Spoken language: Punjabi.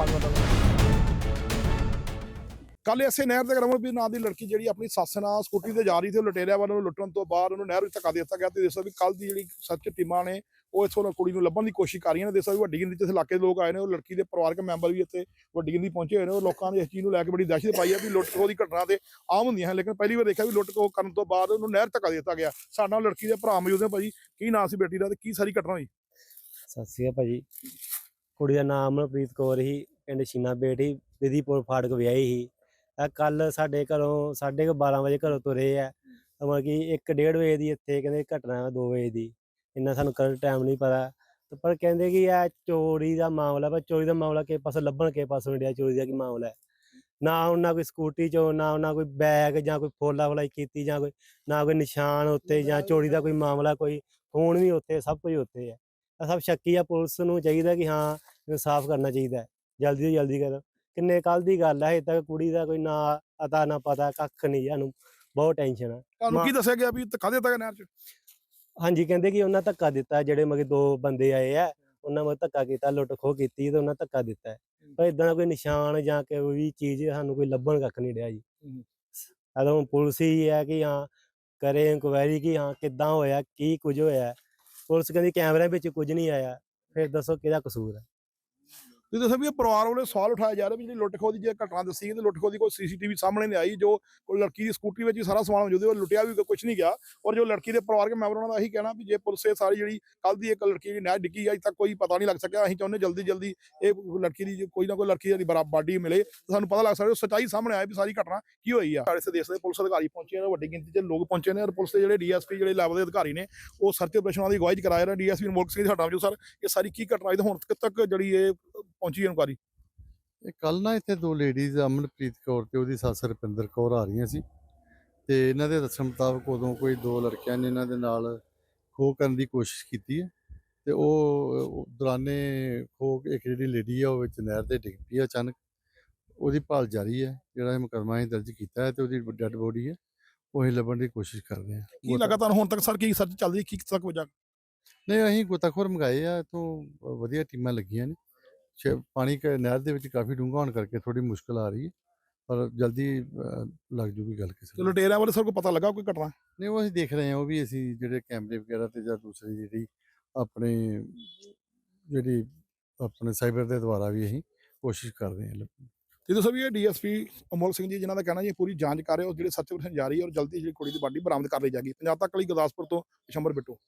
ਪੰਜ ਮਿੰਟ ਕੱਲ ਐਸੇ ਨਹਿਰ ਦੇ ਰਮਨਪ੍ਰੀਤ ਨਾਂ ਦੀ ਲੜਕੀ ਜਿਹੜੀ ਆਪਣੀ ਸੱਸ ਨਾਲ ਸਕੂਟਰੀ ਤੇ ਜਾ ਰਹੀ ਸੀ ਉਹ ਲੁਟੇਰਿਆਂ ਵੱਲੋਂ ਉਹਨੂੰ ਲੁੱਟਣ ਤੋਂ ਬਾਅਦ ਉਹਨੂੰ ਨਹਿਰ ਵਿੱਚ ਧੱਕਾ ਦੇ ਦਿੱਤਾ ਗਿਆ ਤੇ ਦੇਖੋ ਵੀ ਕੱਲ ਦੀ ਜਿਹੜੀ ਸੱਚ ਟੀਮਾਂ ਨੇ ਉਹ ਇਥੋਂ ਕੁੜੀ ਨੂੰ ਲੱਭਣ ਦੀ ਕੋਸ਼ਿਸ਼ ਕਰ ਰਹੀਆਂ ਨੇ। ਦੇਖੋ ਵੀ ਵੱਡੀ ਗਿਣਤੀ 'ਚ ਇਸ ਇਲਾਕੇ ਦੇ ਲੋਕ ਆਏ ਨੇ ਉਹ ਲੜਕੀ ਦੇ ਪਰਿਵਾਰਕ ਮੈਂਬਰ ਵੀ ਇੱਥੇ ਵੱਡੀ ਗਿਣਤੀ ਪਹੁੰਚੇ ਹੋਏ ਨੇ। ਉਹ ਲੋਕਾਂ ਨੇ ਇਸ ਚੀਜ਼ ਨੂੰ ਲੈ ਕੇ ਬੜੀ ਦਹਿਸ਼ਤ ਪਾਈ ਹੈ ਵੀ ਲੁੱਟ ਖੋਹ ਦੀ ਘਟਨਾ ਤੇ ਆਮ ਹੁੰਦੀਆਂ ਹਨ ਲੇਕਿਨ ਪਹਿਲੀ ਵਾਰ ਦੇਖਿਆ ਵੀ ਲੁੱਟ ਖੋਹ ਕਰਨ ਤੋਂ ਬਾਅਦ ਉਹਨੂੰ ਨਹਿਰ ਧੱਕਾ ਦੇ ਦਿੱਤਾ ਗਿਆ। ਸਾਡੇ ਨਾਲ ਲੜਕੀ ਦੇ ਭਰਾ ਮੌਜੂਦ ਨੇ ਭਾਜੀ। ਕੀ ਨਾਂ ਸੀ ਬੇਟੀ ਦਾ ਤੇ ਕੀ ਸਾਰੀ ਘਟਨਾ ਹੋਈ? ਸਤਿ ਸ਼੍ਰੀ ਅਕਾਲ ਭਾਜੀ। ਕੁੜੀ ਦਾ ਨਾਮ ਅਮਨਪ੍ਰੀਤ ਕੌਰ ਸੀ। ਪਿੰਡ ਸ਼ੀਨਾ ਬੇਟ ਹੀ ਵਿਧੀਪੁਰ ਫਾਟਕ ਵਿਆਹੀ ਸੀ। ਆ ਕੱਲ ਸਾਡੇ ਘਰੋਂ ਸਾਢੇ ਕੁ 12 ਵਜੇ ਘਰੋਂ ਤੁਰੇ ਆ। ਮਤਲਬ ਕਿ 1:30 ਵਜੇ ਦੀ ਇੱਥੇ ਕਹਿੰਦੇ ਘਟਨਾ 2 ਵਜੇ ਦੀ। ਇੰਨਾ ਸਾਨੂੰ ਕਰੰਟ ਟਾਈਮ ਨਹੀਂ ਪਤਾ। ਪਰ ਕਹਿੰਦੇ ਕਿ ਇਹ ਚੋਰੀ ਦਾ ਮਾਮਲਾ ਪਰ ਚੋਰੀ ਦਾ ਮਾਮਲਾ ਕਿਸੇ ਪਾਸੇ ਲੱਭਣ, ਕਿਸ ਪਾਸੇ ਨਹੀਂ ਡਿਆ ਚੋਰੀ ਦਾ ਕੀ ਮਾਮਲਾ ਹੈ। ਨਾ ਉਹਨਾਂ ਕੋਈ ਸਕੂਟੀ ਚੋਂ, ਨਾ ਉਹਨਾਂ ਕੋਈ ਬੈਗ ਜਾਂ ਕੋਈ ਫੋਲਾ ਫਲਾਈ ਕੀਤੀ ਜਾਂ ਕੋਈ, ਨਾ ਕੋਈ ਨਿਸ਼ਾਨ ਉੱਤੇ ਜਾਂ ਚੋਰੀ ਦਾ ਕੋਈ ਮਾਮਲਾ, ਕੋਈ ਫੋਨ ਵੀ ਉੱਤੇ ਸਭ ਕੁਝ ਉੱਤੇ ਹੈ। ਇਹ ਸਭ ਸ਼ੱਕੀ ਆ, ਪੁਲਿਸ ਨੂੰ ਚਾਹੀਦਾ ਕਿ ਹਾਂ ਇਨਸਾਫ਼ ਕਰਨਾ ਚਾਹੀਦਾ ਜਲਦੀ ਤੋਂ ਜਲਦੀ ਕਰੋ। ਕਿੰਨੇ ਕੱਲ ਦੀ ਗੱਲ ਹੈ ਹਜੇ ਤੱਕ ਕੁੜੀ ਦਾ ਕੋਈ ਨਾ ਅਤਾ ਨਾ ਪਤਾ ਕੱਖ ਨਹੀਂ ਸਾਨੂੰ ਬਹੁਤ ਟੈਨਸ਼ਨ ਹੈ ਤੁਹਾਨੂੰ ਕੀ ਦੱਸਿਆ ਗਿਆ ਵੀ ਧੱਕਾ ਦਿੱਤਾ ਗਿਆ ਨਹਿਰ 'ਚ ਹਾਂਜੀ ਕਹਿੰਦੇ ਕਿ ਉਹਨਾਂ ਧੱਕਾ ਦਿੱਤਾ ਜਿਹੜੇ ਮਗੇ ਦੋ ਬੰਦੇ ਆਏ ਆ ਉਹਨਾਂ ਮਗੇ ਧੱਕਾ ਕੀਤਾ ਲੁੱਟ ਖੋਹ ਕੀਤੀ ਤੇ ਉਹਨਾਂ ਧੱਕਾ ਦਿੱਤਾ। ਪਰ ਇਦਾਂ ਦਾ ਕੋਈ ਨਿਸ਼ਾਨ ਜਾਂ ਕੋਈ ਵੀ ਚੀਜ਼ ਸਾਨੂੰ ਕੋਈ ਲੱਭਣ ਕੱਖ ਨਹੀਂ ਰਿਹਾ ਜੀ। ਅਦੋਂ ਪੁਲਿਸ ਹੀ ਹੈ ਕਿ ਹਾਂ ਕਰੇ ਇਨਕੁਆਇਰੀ ਕਿ ਹਾਂ ਕਿੱਦਾਂ ਹੋਇਆ ਕੀ ਕੁਝ ਹੋਇਆ। ਪੁਲਿਸ ਕਹਿੰਦੀ ਕੈਮਰਿਆਂ ਵਿੱਚ ਕੁਝ ਨਹੀਂ ਆਇਆ। ਫਿਰ ਦੱਸੋ ਕਿਹਦਾ ਕਸੂਰ ਹੈ ਤੇ ਦੱਸੋ ਵੀ ਇਹ ਪਰਿਵਾਰ ਵੱਲੋਂ ਸਵਾਲ ਉਠਾਇਆ ਜਾ ਰਿਹਾ ਵੀ ਜਿਹੜੀ ਲੁੱਟ ਖੋਹ ਦੀ ਜੇ ਘਟਨਾ ਦੱਸੀ ਗਈ ਤੇ ਲੁੱਟ ਖੋਹ ਦੀ ਕੋਈ ਸੀਸੀਟੀਵੀ ਸਾਹਮਣੇ ਨਹੀਂ ਆਈ, ਜੋ ਕੋਈ ਲੜਕੀ ਦੀ ਸਕੂਟਰੀ ਵਿੱਚ ਹੀ ਸਾਰਾ ਸਮਾਨ ਮੌਜੂਦ ਹੈ ਉਹ ਲੁੱਟਿਆ ਵੀ ਕੁਝ ਨਹੀਂ ਗਿਆ ਔਰ ਜੋ ਲੜਕੀ ਦੇ ਪਰਿਵਾਰਕ ਮੈਂਬਰ ਉਹਨਾਂ ਦਾ ਇਹੀ ਕਹਿਣਾ ਵੀ ਜੇ ਪੁਲਿਸ ਇਹ ਸਾਰੀ ਜਿਹੜੀ ਕੱਲ ਦੀ ਇੱਕ ਲੜਕੀ ਦੀ ਨਹਿਰ ਡਿੱਗੀ ਅਜੇ ਤੱਕ ਕੋਈ ਪਤਾ ਨਹੀਂ ਲੱਗ ਸਕਿਆ, ਅਸੀਂ ਚਾਹੁੰਦੇ ਜਲਦੀ ਜਲਦੀ ਇਹ ਲੜਕੀ ਦੀ ਕੋਈ ਨਾ ਕੋਈ ਲੜਕੀ ਦੀ ਬਾਡੀ ਮਿਲੇ ਤਾਂ ਸਾਨੂੰ ਪਤਾ ਲੱਗ ਸਕਦਾ ਸੱਚਾਈ ਸਾਹਮਣੇ ਆਏ ਵੀ ਸਾਰੀ ਘਟਨਾ ਕੀ ਹੋਈ ਆ। ਸਾਡੇ ਦੇਸ਼ ਦੇ ਪੁਲਿਸ ਅਧਿਕਾਰੀ ਪਹੁੰਚੇ ਨੇ ਵੱਡੀ ਗਿਣਤੀ 'ਚ ਲੋਕ ਪਹੁੰਚੇ ਨੇ ਔਰ ਪੁਲਿਸ ਦੇ ਜਿਹੜੇ ਡੀਐਸਪੀ, ਜਿਹੜੇ ਲੈਵਲ ਦੇ ਅਧਿਕਾਰੀ ਨੇ, ਉਹ ਸਰਚ ਆਪਰੇਸ਼ਨਾਂ ਦੀ ਅਗਵਾਈ ਕਰਾ ਰਹੇ ਨੇ, ਡੀਐਸਪੀ ਮੁਲਕ ਸਿੰਘ ਸਾਡਾ ਜੋ ਸਰ, ਇਹ ਸਾਰੀ ਕੀ ਘਟਨਾ ਹੋਈ ਤੇ ਹੁਣ ਤੱਕ ਜਿਹੜੀ ਇਹ ਪਹੁੰਚੀ ਇਨਕੁਆਰੀ? ਇਹ ਕੱਲ ਨਾ ਇੱਥੇ ਦੋ ਲੇਡੀਜ਼ ਅਮਨਪ੍ਰੀਤ ਕੌਰ ਤੇ ਉਹਦੀ ਸੱਸ ਰੁਪਿੰਦਰ ਕੌਰ ਆ ਰਹੀਆਂ ਸੀ। ਤੇ ਇਹਨਾਂ ਦੇ ਦੱਸਣ ਮੁਤਾਬਕ ਉਦੋਂ ਕੋਈ ਦੋ ਲੜਕਿਆਂ ਨੇ ਇਹਨਾਂ ਦੇ ਨਾਲ ਖੋਹ ਕਰਨ ਦੀ ਕੋਸ਼ਿਸ਼ ਕੀਤੀ ਹੈ। ਤੇ ਉਹ ਦੌਰਾਨੇ ਖੋਹ ਇੱਕ ਜਿਹੜੀ ਲੇਡੀ ਆ ਉਹ ਵਿੱਚ ਨਹਿਰ ਦੇ ਡਿੱਗ ਪਈ ਆ ਅਚਾਨਕ। ਉਹਦੀ ਭਾਲ ਜਾਰੀ ਹੈ ਜਿਹੜਾ ਇਹ ਮੁਕੱਦਮਾ ਅਸੀਂ ਦਰਜ ਕੀਤਾ ਹੈ ਤੇ ਉਹਦੀ ਡੈੱਡ ਬੋਡੀ ਹੈ ਉਹ ਅਸੀਂ ਲੱਭਣ ਦੀ ਕੋਸ਼ਿਸ਼ ਕਰ ਰਹੇ ਹਾਂ। ਕੀ ਲੱਗਾ ਤੁਹਾਨੂੰ ਹੁਣ ਤੱਕ ਸਰ ਕੀ ਸਰਚ ਚੱਲਦੀ ਕੀ ਤੱਕ ਵਜਾ? ਨਹੀਂ ਅਸੀਂ ਗੋਤਾਖੋਰ ਮੰਗਾਏ ਆ ਤੋਂ ਵਧੀਆ ਟੀਮਾਂ ਲੱਗੀਆਂ ਨੇ। ਪਾਣੀ ਕ ਨਹਿਰ ਦੇ ਵਿੱਚ ਕਾਫੀ ਡੂੰਘਾ ਹੋਣ ਕਰਕੇ ਥੋੜੀ ਮੁਸ਼ਕਲ ਆ ਰਹੀ ਹੈ ਪਰ ਜਲਦੀ ਅਹ, ਲੱਗ ਜੂਗੀ ਗੱਲ ਕਿਸੇ ਚਲੋ ਨੂੰ ਲੁਟੇਰਿਆਂ ਬਾਰੇ ਸਰ ਕੋਈ ਪਤਾ ਲੱਗਾ ਕੋਈ ਘਟਨਾ? ਨਹੀਂ ਉਹ ਅਸੀਂ ਦੇਖ ਰਹੇ ਹਾਂ ਉਹ ਵੀ ਅਸੀਂ ਜਿਹੜੇ ਕੈਮਰੇ ਵਗੈਰਾ ਤੇ ਜਾਂ ਦੂਸਰੀ ਜਿਹੜੀ ਆਪਣੇ ਜਿਹੜੀ ਆਪਣੇ ਸਾਈਬਰ ਦੇ ਦੁਆਰਾ ਵੀ ਅਸੀਂ ਕੋਸ਼ਿਸ਼ ਕਰ ਰਹੇ ਹਾਂ ਲੱਭਣ ਦੀ। ਤੇ ਦੱਸੋ ਵੀ ਇਹ ਡੀਐਸਪੀ ਅਮੋਲ ਸਿੰਘ ਜੀ ਜਿਨ੍ਹਾਂ ਦਾ ਕਹਿਣਾ ਜੀ ਇਹ ਪੂਰੀ ਜਾਂਚ ਕਰ ਰਹੇ ਹੋ ਜਿਹੜੇ ਸੱਚ ਆਪਰੇਸ਼ਨ ਜਾਰੀ ਹੈ ਔਰ ਜਲਦੀ ਜਿਹੜੀ ਕੁੜੀ ਦੀ ਬਾਡੀ ਬਰਾਮਦ ਕਰ ਲਈ ਜਾਏਗੀ। ਪੰਜਾਬ ਤੱਕ ਲਈ ਗੁਰਦਾਸਪੁਰ ਤੋਂ ਸ਼ੰਬਰ ਬਿੱਟੂ।